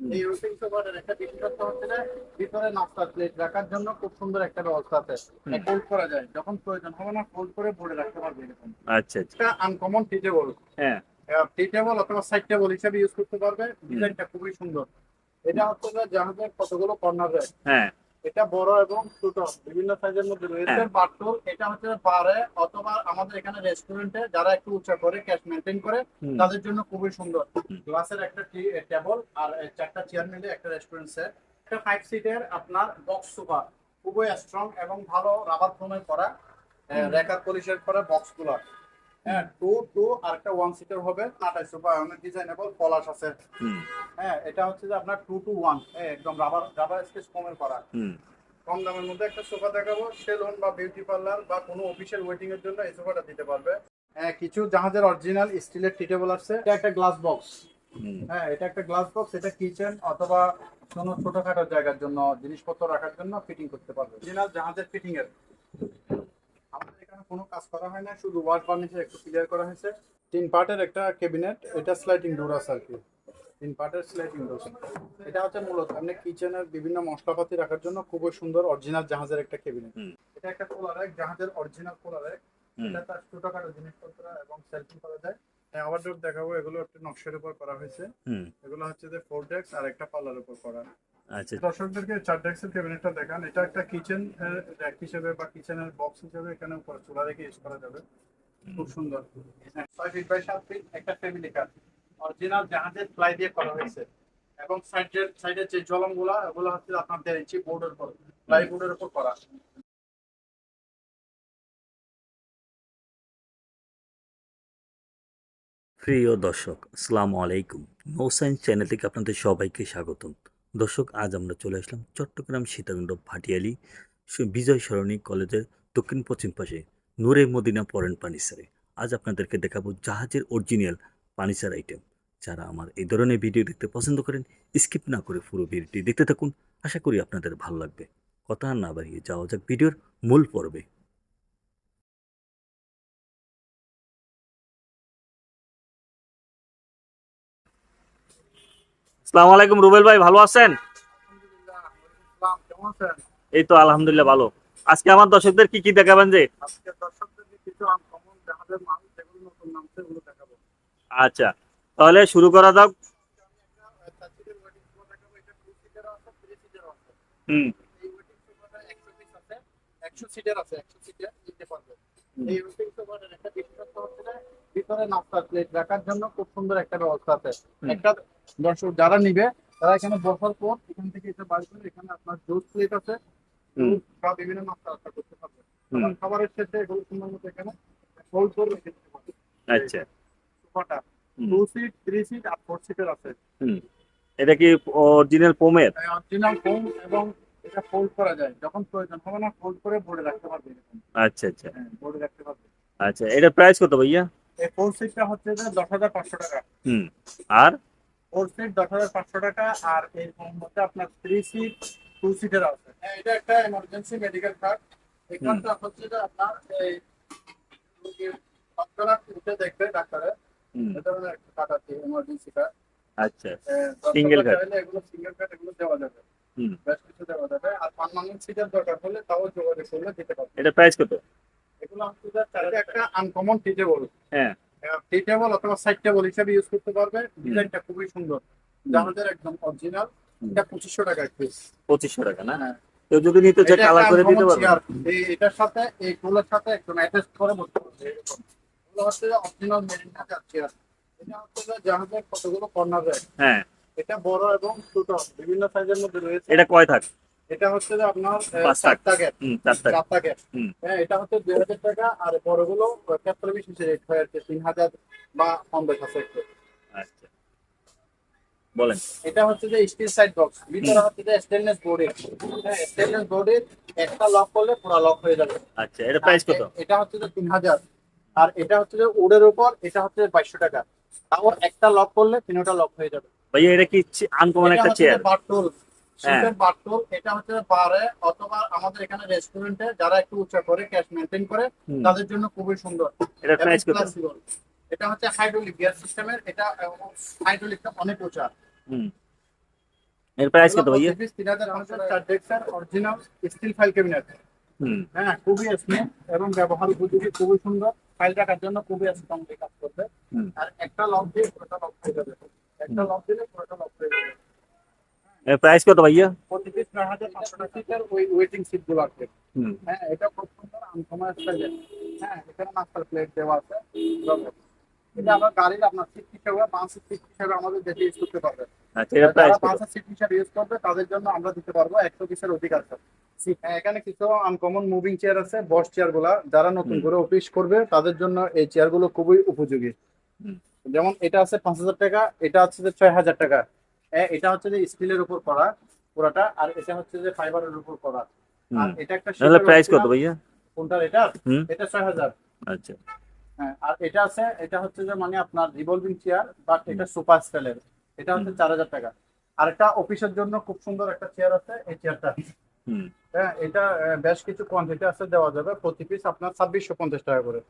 এই রুটিং সোফাটার একটা বিশেষত্ব হচ্ছে যে ভিতরে নাস্তার প্লেট রাখার জন্য খুব সুন্দর একটা ব্যবস্থা আছে। ফোল্ড করা যায় যখন প্রয়োজন হবে না ফোল্ড করে ভরে রাখতে পারবে এরকম। আচ্ছা এটা আনকমন টি টেবল হ্যাঁ। টি টেবল অথবা সাইড টেবল হিসেবে ইউজ করতে পারবে ডিজাইনটা খুবই সুন্দর। এটা হচ্ছে যে জাহাজের কতগুলো কর্নার রয়েছে। হ্যাঁ। এটা বড় এবং ছোট বিভিন্ন সাইজের মধ্যে রয়েছে। হ্যাঁ। বাটুল এটা হচ্ছে বারে অথবা আমাদের এখানে রেস্টুরেন্টে যারা একটু উঁচা করে ক্যাশ মেনটেন করে তাদের জন্য খুবই সুন্দর। গ্লাসের একটা টেবল আর চারটা চেয়ার মিলে একটা রেস্টুরেন্ট সেট একটা ফাইভ সিটের আপনার বক্স সোফা খুবই স্ট্রং এবং ভালো রাবার ফোমের করা রেকার পলিশের করা বক্সগুলো। হ্যাঁ টু টু আর একটা ওয়ান সিটার হবে ডিজাইনেবল পলাশ আছে। হ্যাঁ এটা হচ্ছে যে আপনার টু টু ওয়ান একদম রাবার রাবার স্কেচ করা। হুম। কম দামের মধ্যে একটা সোফা দেখাবো সেলুন বা বিউটি পার্লার বা কোনো অফিসিয়াল ওয়েটিং এর জন্য এই সোফাটা দিতে পারবে। হ্যাঁ কিছু জাহাজের অরিজিনাল স্টিলের টি টেবল আছে। এটা একটা গ্লাস বক্স হ্যাঁ এটা একটা গ্লাস বক্স এটা কিচেন অথবা কোনো ছোটখাটো জায়গার জন্য জিনিসপত্র রাখার জন্য ফিটিং করতে পারবে। অরিজিনাল জাহাজের ফিটিং এর কাজ করা হয় না শুধু ওয়াশ বার্নিশের একটু ক্লিয়ার করা হয়েছে। তিন পার্টের একটা ক্যাবিনেট এটা স্লাইডিং ডোর আছে আর কি। তিন পার্টের স্লাইডিং ডোর এটা হচ্ছে মূলত আপনি কিচেনের বিভিন্ন মশলাপাতি রাখার জন্য খুবই সুন্দর অরিজিনাল জাহাজের একটা ক্যাবিনেট এটা একটা কোলার এক জাহাজের অরিজিনাল কোলার এক এটা তার ছোটখাটো জিনিসপত্র এবং সেলফি করা যায়। আবার ডোর দেখাবো এগুলো একটা নকশার উপর করা হয়েছে। এগুলো হচ্ছে যে ফোর ডেক্স আর একটা পার্লার উপর করা। আচ্ছা। দর্শকদেরকে চার ডেক্সের ক্যাবিনেটটা দেখান। এটা একটা কিচেন র্যাক হিসেবে বা কিচেনের বক্স হিসেবে এখানে উপরে চুলা রেখে ইউজ করা যাবে। খুব সুন্দর। হ্যাঁ, ছয় ফিট বাই সাত ফিট একটা ফ্যামিলি কার অরিজিনাল জাহাজের প্লাই দিয়ে করা হয়েছে। এবং সাইডের সাইডের যে জলমগুলা ওগুলো হচ্ছে আপনার দেড় ইঞ্চি বোর্ডের উপর প্লাই বোর্ডের উপর করা। প্রিয় দর্শক আসসালামু আলাইকুম। নৌসাইন্স চ্যানেল থেকে আপনাদের সবাইকে স্বাগতম। দর্শক, আজ আমরা চলে আসলাম চট্টগ্রাম সীতাকুণ্ড ভাটিয়ালি বিজয় সরণী কলেজের দক্ষিণ পশ্চিম পাশে নূরে মদিনা পরেন পানিসারে। আজ আপনাদেরকে দেখাবো জাহাজের অরিজিনাল পানিসার আইটেম যারা আমার এই ধরনের ভিডিও দেখতে পছন্দ করেন স্কিপ না করে পুরো ভিডিওটি দেখতে থাকুন। আশা করি আপনাদের ভালো লাগবে। কথা না বাড়িয়ে যাওয়া যাক ভিডিওর মূল পর্বে। আসসালামু আলাইকুম রুবেল ভাই ভালো আছেন? এই তো আলহামদুলিল্লাহ ভালো। আজকে আমার দর্শকদের কি কি দেখাবেন যে? আচ্ছা তাহলে শুরু করা যাক। সার্টিফিকেট নাস্তার প্লেট রাখার জন্য খুব সুন্দর একটা ব্যবস্থা আছে। একটা দর্শক যারা নিবে তারা এখানে বসার পর এখান থেকে এটা বার করে এখানে আপনার জুস প্লেট আছে বা বিভিন্ন নাস্তা রাস্তা করতে পারবে খাবারের শেষে এগুলো সুন্দর মতো এখানে হোল্ড করে রেখে দিতে পারবে আচ্ছা। টু সিট থ্রি সিট আর ফোর সিটের আছে। এটা কি অরিজিনাল পোমের অরিজিনাল ফোম এবং এটা ফোল্ড করা যায়। যখন প্রয়োজন হবে না ফোল্ড করে বোর্ডে রাখতে পারবে আচ্ছা আচ্ছা। হ্যাঁ বোর্ডে রাখতে পারবে আচ্ছা এটা প্রাইস কত ভাইয়া? এই ফোর সিটটা হচ্ছে যে দশ হাজার পাঁচশো টাকা। হুম আর? ফোর সিট দশ হাজার পাঁচশো টাকা আর এর মধ্যে আপনার থ্রি সিট টু সিটের আছে হ্যাঁ এটা একটা এমার্জেন্সি মেডিকেল কার্ড এই। কার্ডটা হচ্ছে যে আপনার এই তৎক্ষণাৎ উঠে দেখবে ডাক্তারে। হুম। এ একটা কার্ড আছে এমার্জেন্সি কার্ড আচ্ছা card. এগুলো সিঙ্গেল কার্ড এগুলো দেওয়া যাবে। হুম। বেশ কিছু দেওয়া যাবে। আর পার্মানেন্ট সিটের দরকার হলে তাও যোগাযোগ করলে দিতে পারবে এটা প্রাইস কত? একটা আনকমন হ্যাঁ। অথবা সাইড টেবল হিসেবে ইউজ করতে পারবে। ডিজাইনটা খুবই সুন্দর। জাহাজের একদম অরিজিনাল এটা পঁচিশশো টাকা পিস পঁচিশশো টাকা না? হ্যাঁ। কেউ যদি নিতে চায় কালার করে দিতে পারবে। এই এটার সাথে এই কুলার সাথে একদম অ্যাটাচ করে বসতে পারবে। এরকম এগুলো হচ্ছে যে অরিজিনাল মেরিনা চেয়ার এটা হচ্ছে জাহাজের কতগুলো কর্নার রয়েছে হ্যাঁ। এটা বড় এবং ছোট। বিভিন্ন সাইজের মধ্যে রয়েছে। এটা কয় থাক? এটা হচ্ছে যে আপনার। চারটা গ্যাপ চারটা গ্যাপ হ্যাঁ এটা হচ্ছে দুই হাজার টাকা আর বড়গুলো ক্ষেত্রে বিশেষে রেট হয়ে যাচ্ছে তিন হাজার বা বেশ আছে একটু। আচ্ছা। বলেন। এটা হচ্ছে যে স্টিল সাইড বক্স ভিতরে হচ্ছে যে স্টেনলেস বোর্ডের হ্যাঁ স্টেনলেস বোর্ডের একটা লক করলে পুরো লক হয়ে যাবে। আচ্ছা এটা প্রাইস কত? এটা হচ্ছে যে তিন হাজার। আর এটা হচ্ছে যে উডের উপর এটা হচ্ছে বাইশশো টাকা। তাও একটা লক করলে তিনটা লক হয়ে যাবে। ভাইয়া এটা কি আনকমন একটা চেয়ার বাটুল হ্যাঁ। শীতের এটা হচ্ছে বারে অথবা আমাদের এখানে রেস্টুরেন্টে যারা একটু উঁচা করে ক্যাশ মেনটেন করে তাদের জন্য খুবই সুন্দর। এটা হচ্ছে হাইড্রোলিক গিয়ার সিস্টেমের এটা হাইড্রোলিকটা অনেক উঁচা। হুম। এর প্রাইস কত ভাইয়া? তিন হাজার পাঁচশো চার ডেক্সের অরিজিনাল স্টিল ফাইল ক্যাবিনেট হ্যাঁ খুবই স্মুথ এবং ব্যবহার উপযোগী খুবই সুন্দর। ফাইল রাখার জন্য খুবই স্ট্রংলি কাজ করবে। আর একটা লক দিয়ে পুরোটা লক হয়ে যাবে একটা লক দিলে পুরোটা লক হয়ে যাবে এর প্রাইস কত ভাইয়া? টাকা ওই ওয়েটিং সিটগুলো আছে। হ্যাঁ এটা খুব সুন্দর আনকমন স্টাইলের হ্যাঁ এখানে মাস্টার প্লেট দেওয়া আছে। এভাবে। এটা আমার গাড়ির আপনার সিট হিসেবে পাঁচ সিট হিসেবে আমাদের দেশে ইউজ করতে পারবে। আচ্ছা প্রাইস পাঁচ সিট হিসেবে ইউজ করবে তাদের জন্য আমরা দিতে পারব একশো পিসের অধিক আছে হ্যাঁ, এখানে কিছু আনকমন মুভিং চেয়ার আছে বস চেয়ারগুলা। যারা নতুন করে অফিস করবে তাদের জন্য এই চেয়ারগুলো খুবই উপযোগী। যেমন এটা আছে পাঁচ হাজার টাকা এটা যে ছয় হাজার টাকা। এটা হচ্ছে যে স্টিলের উপর করা পুরাটা আর এটা হচ্ছে যে ফাইবারের উপর করা। আর এটা একটা তাহলে প্রাইস কত ভাইয়া? কোনটার এটা? এটা ছয় হাজার আচ্ছা। হ্যাঁ আর এটা আছে এটা হচ্ছে যে মানে আপনার রিভলভিং চেয়ার বাট এটা সুপার স্টাইলের এটা হচ্ছে চার হাজার টাকা। আর একটা অফিসের জন্য খুব সুন্দর একটা চেয়ার আছে এই চেয়ারটা হুম। হ্যাঁ এটা বেশ কিছু কোয়ান্টিটি আছে দেওয়া যাবে। প্রতি পিস আপনার ছাব্বিশশো পঞ্চাশ টাকা করে।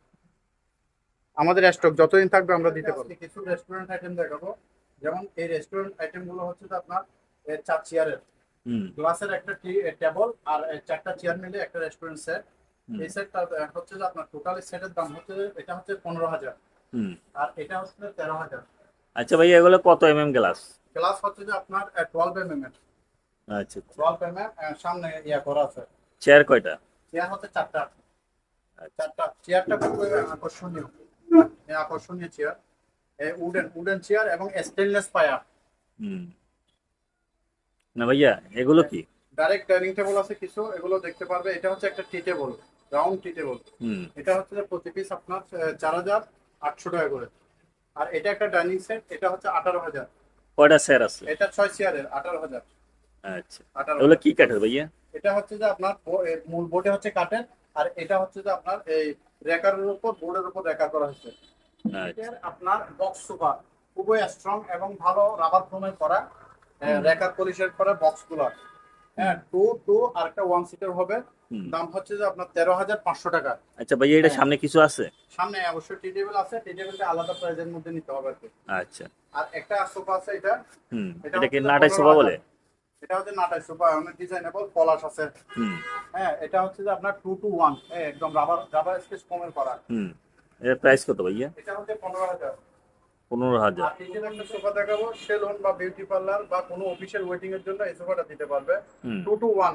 আমাদের স্টক যতদিন থাকবে আমরা দিতে পারব। কিছু রেস্টুরেন্ট আইটেম দেখাবো। যেমন এই রেস্টুরেন্ট আইটেমগুলো হচ্ছে আপনার চার চেয়ারের গ্লাসের একটা টেবল আর চারটা চেয়ার মিলে একটা রেস্টুরেন্ট সেট এই সেটটা হচ্ছে যে আপনার টোটাল সেটের দাম হচ্ছে এটা হচ্ছে পনেরো হাজার। হুম। আর এটা হচ্ছে তেরো হাজার। আচ্ছা ভাই এগুলো কত এম এম গ্লাস গ্লাস হচ্ছে যে আপনার টুয়েলভ এম এম এর। আচ্ছা টুয়েলভ এম এম সামনে ইয়া করা আছে। চেয়ার কয়টা? চেয়ার হচ্ছে চারটা। আচ্ছা। চারটা। চেয়ারটা খুবই আকর্ষণীয়। আকর্ষণীয় চেয়ার উডেন উডেন চেয়ার এবং স্টেনলেস পায়া। হুম। না ভাইয়া এগুলো কি? ডাইরেক্ট ডাইনিং টেবিল আছে কিছু এগুলো দেখতে পারবে। এটা হচ্ছে একটা tea table round tea table হুম। এটা হচ্ছে প্রতি পিস আপনার চার হাজার আটশো টাকা করে। আর এটা একটা ডাইনিং সেট এটা হচ্ছে আঠারো হাজার। কয়টা চেয়ার আছে? এটা ছয় চেয়ারের আঠারো হাজার। আচ্ছা। এগুলো কি কাঠের ভাইয়া? এটা হচ্ছে যে আপনার মূল বোর্ডে হচ্ছে কাঠের আর এটা হচ্ছে যে আপনার এই রেকারের উপর বোর্ডের উপর রেকার করা হয়েছে। আপনার বক্স সোফা খুবই স্ট্রং এবং ভালো রাবার ফোমের করা। রেকার পলিশের করা বক্সগুলো। হ্যাঁ টু টু আর একটা ওয়ান সিটার হবে। দাম হচ্ছে যে আপনার তেরো হাজার পাঁচশো টাকা। আচ্ছা ভাইয়া এটা হ্যাঁ। সামনে কিছু আছে? সামনে অবশ্যই টি টেবিল আছে। টি টেবিলটা আলাদা প্রাইজের মধ্যে নিতে হবে আর কি। আচ্ছা। আর একটা সোফা আছে এটা। হুম। এটা এটা কি নাটাই সোফা বলে? এটা হচ্ছে নাটাই সোফা অনেক ডিজাইনেবল পলাশ আছে। হুম। হ্যাঁ এটা হচ্ছে যে আপনার টু টু ওয়ান একদম রাবার রাবার স্পেস কমের করা। হুম। এর প্রাইস কত ভাইয়া? এটা একটা সোফা দেখাবো সেলুন বা বিউটি পার্লার বা কোনো অফিসিয়াল ওয়েটিং এর জন্য এই সোফাটা দিতে পারবে। হুম। টু টু ওয়ান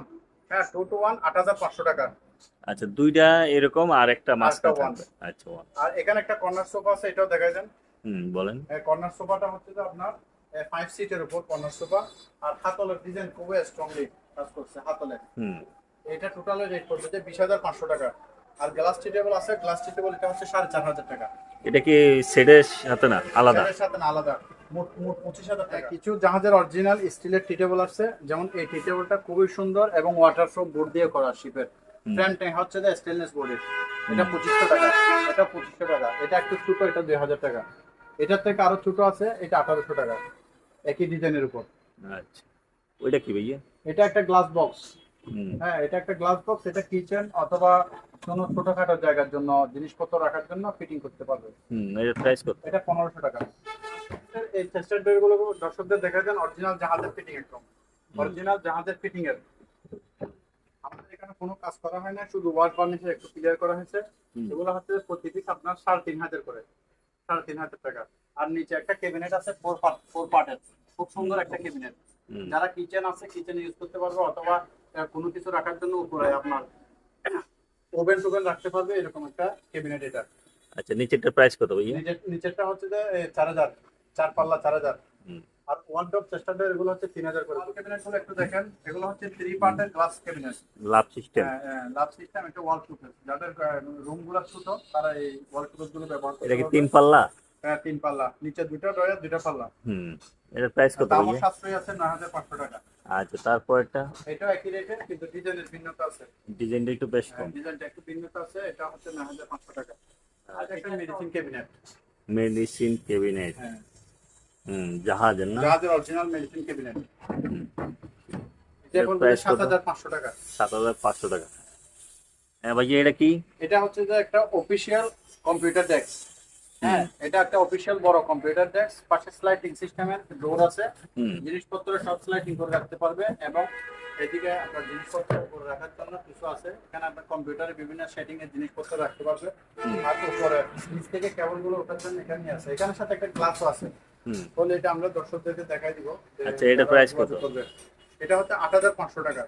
হ্যাঁ টু টু ওয়ান আট হাজার পাঁচশো টাকা। আচ্ছা দুইটা এরকম আর একটা one। থাকবে। আচ্ছা আর এখানে একটা কর্নার সোফা আছে এটাও দেখাই দেন। হুম বলেন। কর্নার সোফাটা হচ্ছে যে আপনার ফাইভ সিটের উপর কর্নার সোফা আর হাতলের ডিজাইন খুবই স্ট্রংলি কাজ করছে হাতলে হুম। এটা টোটালে রেট পড়বে যে বিশ হাজার পাঁচশো টাকা। আর গ্লাস টি টেবিল আছে গ্লাস টি টেবিল এটা হচ্ছে সাড়ে চার হাজার টাকা। এটা কি সেটের সাথে না আলাদা? সেটার সাথে না আলাদা। মোট মোট পঁচিশ হাজার টাকা। কিছু জাহাজের অরিজিনাল স্টিলের টি টেবিল আছে যেমন এই টি টেবিলটা খুবই সুন্দর এবং ওয়াটার প্রুফ বোর্ড দিয়ে করা শিপের। ফ্রেম ট্যাঙ্ক হচ্ছে যে স্টেনলেস বোর্ডের এটা পঁচিশশো টাকা এটা পঁচিশশো টাকা। এটা একটু ছোট এটা দুই হাজার টাকা। এটার থেকে আরও ছোট আছে এটা আঠারোশো টাকা। একই ডিজাইনের উপর। আচ্ছা। ওইটা কি ভাইয়া? এটা একটা গ্লাস বক্স হ্যাঁ এটা একটা গ্লাস বক্স এটা কিচেন অথবা কোনো ছোটখাটো জায়গার জন্য জিনিসপত্র রাখার জন্য ফিটিং করতে পারবে। হুম এর প্রাইস কত? এটা পনেরোশো টাকা। এই চেস্টার ডোরগুলো দর্শকদের দেখা যান অরিজিনাল জাহাজের ফিটিং একদম অরিজিনাল জাহাজের ফিটিং এর। আমাদের এখানে কোনো কাজ করা হয় না শুধু ওয়াশ বার্নিশে একটু ক্লিয়ার করা হয়েছে। এগুলো হচ্ছে প্রতি পিস আপনার সাড়ে তিন হাজার করে সাড়ে তিন হাজার টাকা। আর নিচে একটা ক্যাবিনেট আছে ফোর পার্ট ফোর পার্টের খুব সুন্দর একটা ক্যাবিনেট যারা কিচেন আছে কিচেন ইউজ করতে পারবে অথবা কোনো কিছু রাখার জন্য উপরে আপনার ওভেন টোভেন রাখতে পারবে এরকম একটা ক্যাবিনেট এটা। আচ্ছা নিচেরটা প্রাইস কত নিচের নিচেরটা হচ্ছে যে চার হাজার চার পাল্লা চার হাজার। আর ওয়ান ডপ চেস্টারডোর এগুলো হচ্ছে তিন হাজার করে। ক্যাবিনেটগুলো একটু দেখেন এগুলো হচ্ছে থ্রি পার্টের glass cabinet love system love system একটা ওয়াল প্রুফের যাদের রুমগুলো ছোট তারা এই ওয়াল প্রুফগুলো ব্যবহার করতে এটা কি তিন পাল্লা? হ্যাঁ, তিন পাল্লা। নিচে দুটো ডয়ার দুটো পাল্লা। হুম এর প্রাইস কত দামও ভাইয়া? সাশ্রয় আছে নয় হাজার পাঁচশো টাকা। আচ্ছা তারপরটা? এটাও একই রেটে কিন্তু ডিজাইনের ভিন্নতা আছে। ডিজাইনটা একটু বেশ কম। ডিজাইনটা একটু ভিন্নতা আছে এটা হচ্ছে নয় হাজার পাঁচশো টাকা। আর একটা মেডিসিন ক্যাবিনেট মেডিসিন ক্যাবিনেট হ্যাঁ। হুম জাহাজের না? জাহাজের অরিজিনাল মেডিসিন ক্যাবিনেট এটা বলতে price সাত কত? হাজার পাঁচশো টাকা। সাত হাজার পাঁচশো টাকা। হ্যাঁ ভাইয়া এটা কি? এটা হচ্ছে যে একটা অফিসিয়াল কম্পিউটার ডেস্ক হ্যাঁ এটা একটা অফিসিয়াল বড় কম্পিউটার ডেস্ক পাশে স্লাইডিং সিস্টেমের ডোর আছে। জিনিসপত্র সব স্লাইডিং করে রাখতে পারবে এবং এদিকে আপনার জিনিসপত্র করে রাখার জন্য কিছু আছে। এখানে আপনার কম্পিউটারে বিভিন্ন সেটিং এর জিনিসপত্র রাখতে পারবে। আর উপরে নিচ থেকে কেবলগুলো ওঠার জন্য এখানে আছে। এখানের সাথে একটা গ্লাসও আছে। তাহলে এটা আমরা দর্শকদেরকে দেখাই দিব আচ্ছা, এটা যোগাযোগ কত? এটা হচ্ছে আট হাজার পাঁচশো টাকা।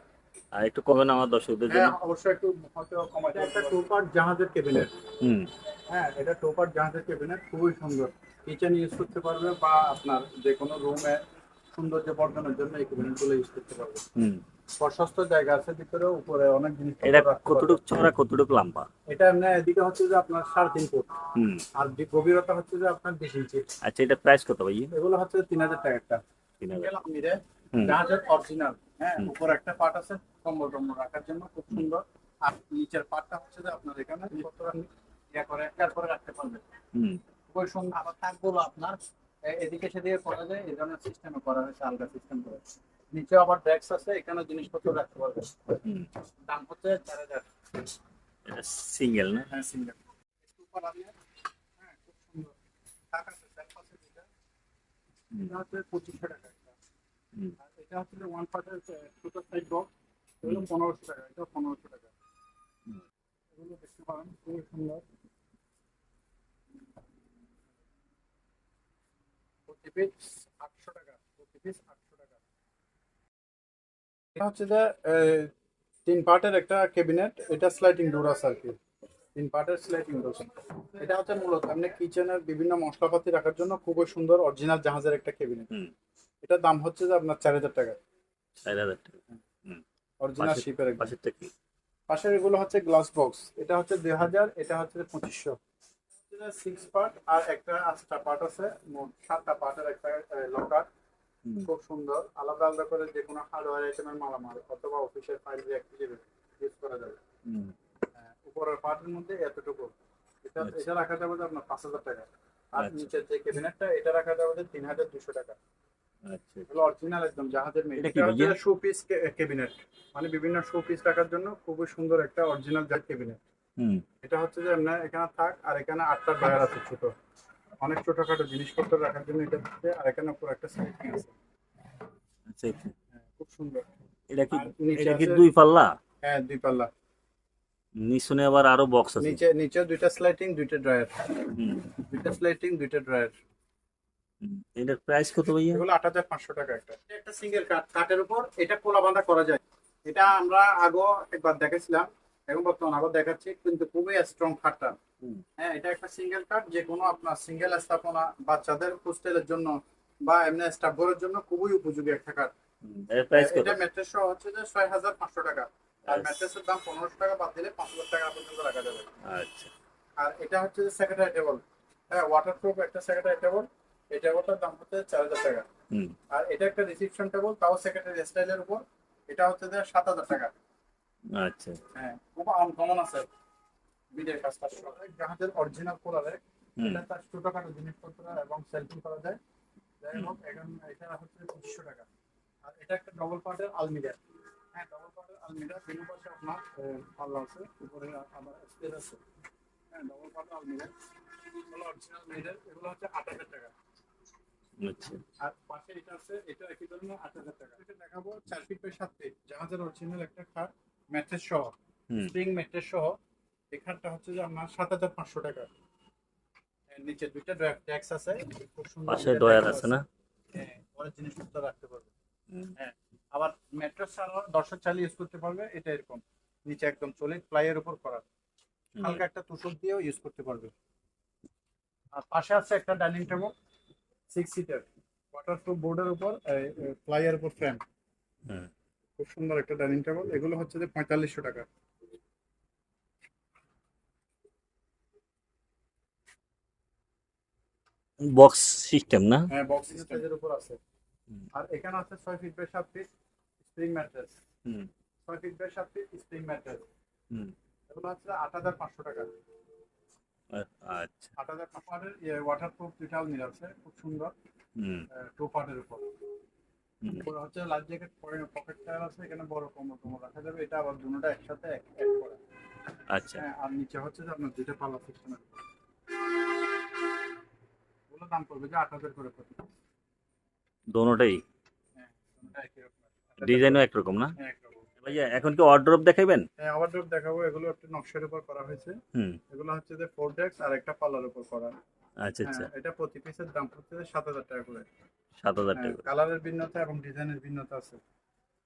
আর একটু কমেন আমার দর্শকদের জন্য। হ্যাঁ অবশ্যই একটু হয়তো কমাই একটা টু পার্ট জাহাজের কেবিনেট হুম। হ্যাঁ এটা টু পার্ট জাহাজের কেবিনেট খুবই সুন্দর। কিচেন ইউজ করতে পারবে বা আপনার যে কোনো রুমে সৌন্দর্য বর্ধনের জন্য এই কেবিনেট ইউজ করতে পারবে। হুম। প্রশস্ত জায়গা আছে ভিতরে উপরে অনেক জিনিস এটা কতটুকু চড়া কতটুকু লম্বা? এটা এমনি এদিকে হচ্ছে যে আপনার সাড়ে তিন ফুট। হুম। আর যে গভীরতা হচ্ছে যে আপনার বিশ ইঞ্চি। আচ্ছা এটা প্রাইস কত ভাই? এগুলো হচ্ছে তিন হাজার টাকা একটা তিন হাজার। জাহাজের অরিজিনাল হ্যাঁ। উপর একটা পার্ট আছে কম্বল টম্বল রাখার জন্য খুব সুন্দর। আর নিচের পার্টটা হচ্ছে যে আপনার এখানে ইয়ে করে একটার পরে রাখতে পারবেন। হুম। খুবই সুন্দর। আবার তাকগুলো আপনার এদিকে সেদিকে করা যায় এই ধরনের সিস্টেমে করা হয়েছে আলগা সিস্টেম করে নিচে আবার ডেস্ক আছে এখানে জিনিসপত্র রাখতে পারবে দাম হচ্ছে চার হাজার। সিঙ্গেল না? হ্যাঁ সিঙ্গেল সুপার আপনি হ্যাঁ খুব সুন্দর। টাকা আছে চার পাঁচশো টাকা পঁচিশশো টাকা। পনেরোশো টাকা পনেরোশো টাকা খুবই সুন্দর এটা হচ্ছে যে তিন পার্টের একটা ক্যাবিনেট এটা স্লাইডিং ডোর আছে আর কি। তিন পার্টের স্লাইডিং ডোর এটা হচ্ছে মূলত, আপনি কিচেনের বিভিন্ন মশলাপাতি রাখার জন্য খুবই সুন্দর অরিজিনাল জাহাজের একটা ক্যাবিনেট এটার দাম হচ্ছে যে আপনার চার হাজার টাকা। চার হাজার টাকা। অরিজিনাল শিপের একদম। পাশেরটা কি? পাশের এগুলো হচ্ছে গ্লাস বক্স এটা হচ্ছে দুই হাজার এটা হচ্ছে পঁচিশশো। সিক্স পার্ট আর একটা আটটা পার্ট আছে। মোট সাতটা পার্টের একটা লকার খুব সুন্দর। আলাদা আলাদা করে যে কোনো হার্ডওয়্যার আইটেমের মালামাল অথবা অফিসের ফাইল হিসেবে ইউজ করা যাবে। হুম। হ্যাঁ, উপরের পার্টের মধ্যে এতটুকু। এটা আচ্ছা। এটা রাখা যাবে আপনার পাঁচ হাজার টাকা। আর আচ্ছা। নিচের যে ক্যাবিনেটটা এটা রাখা যাবে তিন হাজার দুশো টাকা। আচ্ছা এগুলো অরিজিনাল একদম জাহাজের মেড এটা কি এটা ভাইয়া? হচ্ছে শো পিস ক্যাবিনেট মানে বিভিন্ন শো পিস রাখার জন্য খুবই সুন্দর একটা অরিজিনাল জাহাজ ক্যাবিনেট হুম। এটা হচ্ছে যে আপনার এখানে থাক আর এখানে আটটা ড্রয়ার আছে ছোট। অনেক ছোটখাটো জিনিসপত্র রাখার জন্য এটা আছে আর এখানে পুরো একটা সাইড আছে। আচ্ছা হ্যাঁ, খুব সুন্দর। এটা কি নিচে এটা কি দুই পাল্লা? হ্যাঁ দুই পাল্লা। নিচনে আবার আরও বক্স আছে। নিচে নিচে দুইটা স্লাইডিং দুইটা ড্রয়ার দুইটা স্লাইডিং দুইটা ড্রয়ার। এটার প্রাইস কত ভাইয়া? এগুলো আট হাজার পাঁচশো টাকা একটা। একটা সিঙ্গেল কাঠ কাঠের উপর এটা কোলা বাঁধা করা যায়। এটা আমরা আগো একবার দেখেছিলাম এখন বর্তমান আবার দেখাচ্ছি কিন্তু খুবই স্ট্রং হুম। হ্যাঁ এটা একটা সিঙ্গেল কাঠ যে কোনো আপনার সিঙ্গেল স্থাপনা বাচ্চাদের হোস্টেলের জন্য বা এমনি স্টাফ ঘরের জন্য খুবই উপযোগী একটা কত? এটা ম্যাট্রেস হচ্ছে যে ছয় হাজার পাঁচশো টাকা। আর। ম্যাট্রেসের দাম পনেরোশো টাকা বাদ দিলে পাঁচ হাজার টাকা পর্যন্ত রাখা যাবে। আচ্ছা। আর এটা হচ্ছে যে সেক্রেটারি টেবল হ্যাঁ ওয়াটারপ্রুফ একটা সেক্রেটারি টেবল এই টেবলটার দাম হচ্ছে চার হাজার টাকা। আর এটা একটা রিসিপশন টেবল তাও সেক্রেটারি স্টাইলের উপর। এটা হচ্ছে যে সাত হাজার টাকা। আচ্ছা। হ্যাঁ খুব আনকমন আছে। বিডের কাজটা। জাহাজের অরিজিনাল কোলারে এটা তার ছোটখাটো জিনিসপত্র এবং সেলফি করা যায়। যাই হোক এখন এটা হচ্ছে পঁচিশশো টাকা। আর এটা একটা ডবল পার্টের আলমিরা। হ্যাঁ ডবল পার্টের আলমিরা। বিভিন্ন পাশে আপনার পাল্লা আছে। উপরে আবার স্পেস আছে। হ্যাঁ ডবল পার্টের আলমিরা। এগুলো অরিজিনাল মেডেল এগুলো হচ্ছে আট হাজার টাকা। আর পাশে এটা আছে এটা একই ধরনের আট হাজার টাকা। এটা দেখাবো চার ফিট বাই সাত ফিট জাহাজের অরিজিনাল একটা খাট ম্যাট্রেস সহ হুম। স্প্রিং ম্যাট্রেস সহ। এই খাটটা হচ্ছে যে আপনার সাত হাজার পাঁচশো টাকা। নিচে দুইটা আছে খুব সুন্দর পাশে ডয়ার আছে না? হ্যাঁ অনেক জিনিসপত্র রাখতে পারবে। হুম। আবার ম্যাট্রেস ছাড়াও দর্শক চালিয়ে ইউজ করতে পারবে এটা এরকম। নিচে একদম চলে প্লাইয়ের উপর করা। হালকা একটা তুষক দিয়েও ইউজ করতে পারবে। আর পাশে আছে একটা dining table six seater waterproof বোর্ডের উপর প্লাইয়ের উপর ফ্রেম হুম খুব সুন্দর একটা ডাইনিং টেবিল এগুলো হচ্ছে যে পঁয়তাল্লিশশো টাকা। বক্স সিস্টেম না? হ্যাঁ বক্স স্টেজের উপর আছে। আর এখানে আছে ছয় ফিট বাই সাত ফিট স্প্রিং ম্যাট্রেস হুম। ছয় ফিট বাই সাত ফিট স্প্রিং ম্যাট্রেস হুম। এগুলো হচ্ছে আট হাজার পাঁচশো টাকা। আচ্ছা। আট হাজার পাঁচশো ওয়াটারপ্রুফ দুইটা আলমিরা আছে খুব সুন্দর। হুম। টু পার্টের উপর। হুম। হচ্ছে লাইফ জ্যাকেট পকেট টায়ার আছে এখানে বড় কোমর কোমর রাখা যাবে। এটা আবার দুটোটা একসাথে এক এক করা। আচ্ছা। হ্যাঁ আর নিচে হচ্ছে যে আপনার দুইটা পাল্লা এগুলো দাম পড়বে যে আট হাজার করে প্রতি দোনোটাই? হ্যাঁ। ডিজাইনও একরকম না? হ্যাঁ, একরকম। ভাইয়া এখন কি অর্ডার দেখাবেন হ্যাঁ আবার ড্রপ দেখাবো। এগুলো একটু নকশার উপর করা হয়েছে। হুম। এগুলো হচ্ছে যে ফোর ডেক্স আর একটা পাল্লার উপর করা। আচ্ছা আচ্ছা। হ্যাঁ, এটা প্রতি পিসের দাম হচ্ছে সাত হাজার টাকা করে। সাত হাজার টাকা কালারের ভিন্নতা এবং ডিজাইনের ভিন্নতা আছে।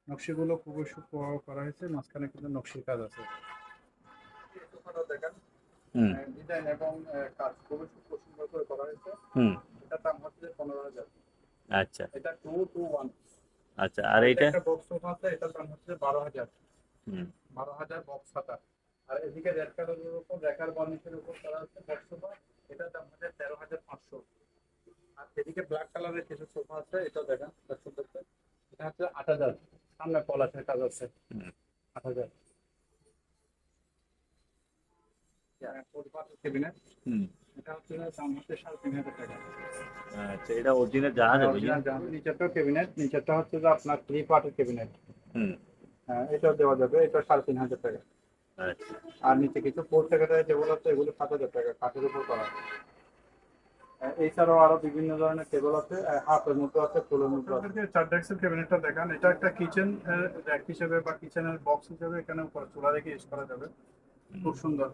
নকশিগুলো খুবই সূক্ষ্মভাবে করা হয়েছে। মাঝখানে কিন্তু নকশির কাজ আছে। দেখেন। হুম। ডিজাইন এবং কাজ খুবই সুন্দর করে করা হয়েছে। হুম। এটার দাম হচ্ছে পনেরো হাজার। আচ্ছা। এটা টু টু ওয়ান আচ্ছা আর এইটা? একটা বক্স সোফা আছে এটার দাম হচ্ছে বারো হাজার। হুম। বারো হাজার বক্স খাতা। আর এদিকে রেড কালারের উপর রেকার বার্নিশের উপর করা হচ্ছে বক্স সোফা এটার দাম হচ্ছে তেরো হাজার পাঁচশো। আর এদিকে ব্ল্যাক কালারের কিছু সোফা আছে এটা দেখেন দর্শকদেরকে এটা হচ্ছে আট হাজার। সামনে পলাশের কাজ আছে। হুম। আট হাজার। কেবিনেট হুম। এটা হচ্ছে দাম হচ্ছে সাড়ে তিন হাজার টাকা আচ্ছা এটা অরিজিনাল জাহাজ ভাইয়া জাহাজ। নিচেরটা কেবিনেট নিচেরটা হচ্ছে যে আপনার থ্রি পার্টের কেবিনেট হুম। হ্যাঁ এটাও দেওয়া যাবে এটা সাড়ে তিন হাজার টাকা। আচ্ছা। আর নিচে কিছু ফোর সেক্রেটারি যেগুলো আছে এগুলো সাত হাজার টাকা কাঠের উপর করা এছাড়াও আরও বিভিন্ন ধরনের টেবিল আছে হাফের মতো আছে ফুলের মতো আছে। চার ডেস্কের ক্যাবিনেটটা দেখান। এটা একটা কিচেন র্যাক হিসেবে বা কিচেনের বক্স হিসেবে এখানে উপর চুলা রেখে ইউজ করা যাবে। খুব সুন্দর।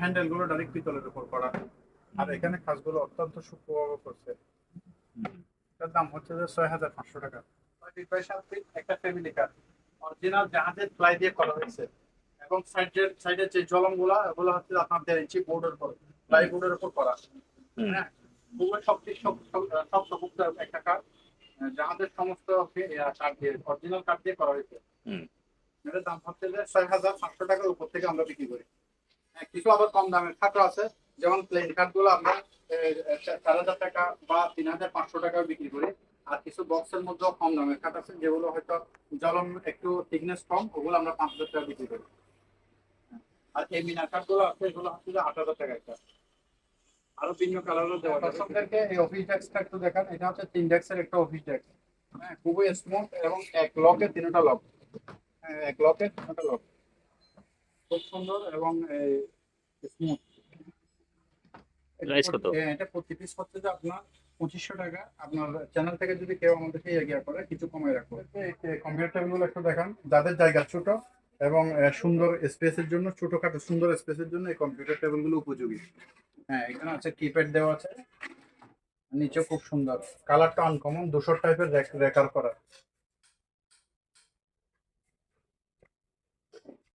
হ্যান্ডেলগুলো ডাইরেক্ট পিতলের উপর করা। আর এখানে কাজগুলো অত্যন্ত সুপ্রভাব করছে। এটার দাম হচ্ছে যে ছয় হাজার পাঁচশো টাকা। একটা ফ্যামিলি কার অরিজিনাল জাহাজের প্লাই দিয়ে করা হয়েছে। এবং সাইডের সাইডের যে জলমগুলা ওগুলো হচ্ছে আপনার দেড় ইঞ্চি বোর্ডের উপর প্লাই বোর্ডের উপর করা। হ্যাঁ? খুবই শক্তি শক্তভুক্ত একটা কাঠ জাহাজের সমস্ত কাঠ দিয়ে অরিজিনাল কাঠ দিয়ে করা হয়েছে। এটার দাম হচ্ছে যে ছয় হাজার পাঁচশো টাকার উপর থেকে আমরা বিক্রি করি। হ্যাঁ, কিছু আবার কম দামের খাটও আছে। যেমন প্লেন খাটগুলো আমরা চার হাজার টাকা বা তিন হাজার পাঁচশো টাকা বিক্রি করি আর কিছু বক্সের মধ্যেও কম দামের খাট আছে যেগুলো হয়তো জলম একটু থিকনেস কম ওগুলো আমরা পাঁচ হাজার টাকা বিক্রি করি। আর এই মিনার কাঠগুলো আছে এগুলো হচ্ছে আট হাজার টাকা একটা। আরও ভিন্ন কালারও দেওয়া দর্শকদেরকে এই অফিস ডেস্কটা একটু দেখান এটা হচ্ছে তিন ডেস্কের একটা অফিস ডেস্ক হ্যাঁ খুবই স্মুথ এবং এক লকে তিনটা লক হ্যাঁ, এক লকে তিনটা লক খুব সুন্দর এবং স্মুথ Price কত? এটা প্রতি পিস হচ্ছে যে আপনার পঁচিশশো টাকা আপনার চ্যানেল থেকে যদি কেউ আমাদেরকে এগিয়ে করে কিছু কমাই রাখব কম্পিউটার টেবিলগুলো একটু দেখান যাদের জায়গা ছোট এবং সুন্দর স্পেসের জন্য ছোটখাটো সুন্দর স্পেসের জন্য এই কম্পিউটার টেবিলগুলো উপযোগী হ্যাঁ এখানে আছে কিপ্যাড দেওয়া আছে নিচে খুব সুন্দর কালারটা আনকমন দুশো টাইপের রেকার করা